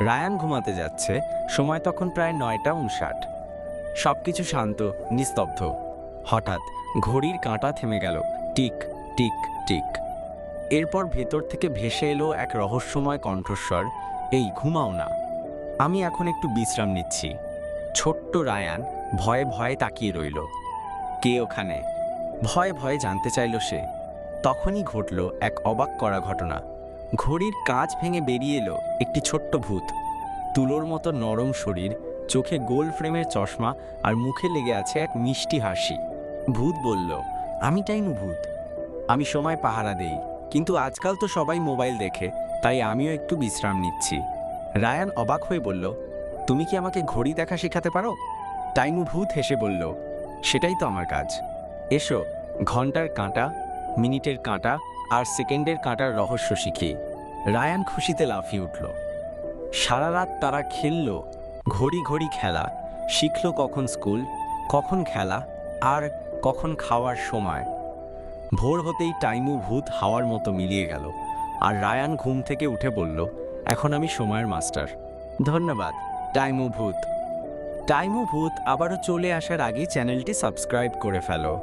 Ryan ঘুমাতে যাচ্ছে, সময় তখন প্রায় নয়টা উনষাট। সব কিছু শান্ত, নিস্তব্ধ। হঠাৎ ঘড়ির কাঁটা থেমে গেল। টিক টিক টিক। এরপর ভেতর থেকে ভেসে এলো এক রহস্যময় কণ্ঠস্বর, এই, ঘুমাও না। আমি এখন একটু বিশ্রাম নিচ্ছি। ছোট্ট রায়ান ভয়ে ভয়ে তাকিয়ে রইল। কে ওখানে? ভয়ে ভয়ে জানতে চাইল সে। তখনই ঘটল এক অবাক করা ঘটনা। ঘড়ির কাঁচ ভেঙে বেরিয়ে এলো একটি ছোট্ট ভূত। তুলোর মতো নরম শরীর, চোখে গোল ফ্রেমের চশমা আর মুখে লেগে আছে এক মিষ্টি হাসি। ভূত বলল, আমি টাইনু ভূত। আমি সময় পাহারা দেই, কিন্তু আজকাল তো সবাই মোবাইল দেখে, তাই আমিও একটু বিশ্রাম নিচ্ছি। রায়ান অবাক হয়ে বলল, তুমি কি আমাকে ঘড়ি দেখা শেখাতে পারো? টাইনু ভূত হেসে বলল, সেটাই তো আমার কাজ। এসো, ঘণ্টার কাঁটা মিনিটের কাঁটা আর সেকেন্ডের কাঁটার রহস্য শিখি রায়ান খুশিতে লাফিয়ে উঠল। সারা রাত তারা খেললো, ঘড়ি ঘড়ি খেলা, শিখল কখন স্কুল, কখন খেলা আর কখন খাওয়ার সময়। ভোর হতেই টাইমু ভূত হাওয়ার মতো মিলিয়ে গেল আর রায়ান ঘুম থেকে উঠে বলল, এখন আমি সময়ের মাস্টার। ধন্যবাদ, টাইমু ভূত। টাইমু ভূত আবারও চলে আসার আগে চ্যানেলটি সাবস্ক্রাইব করে ফেলো।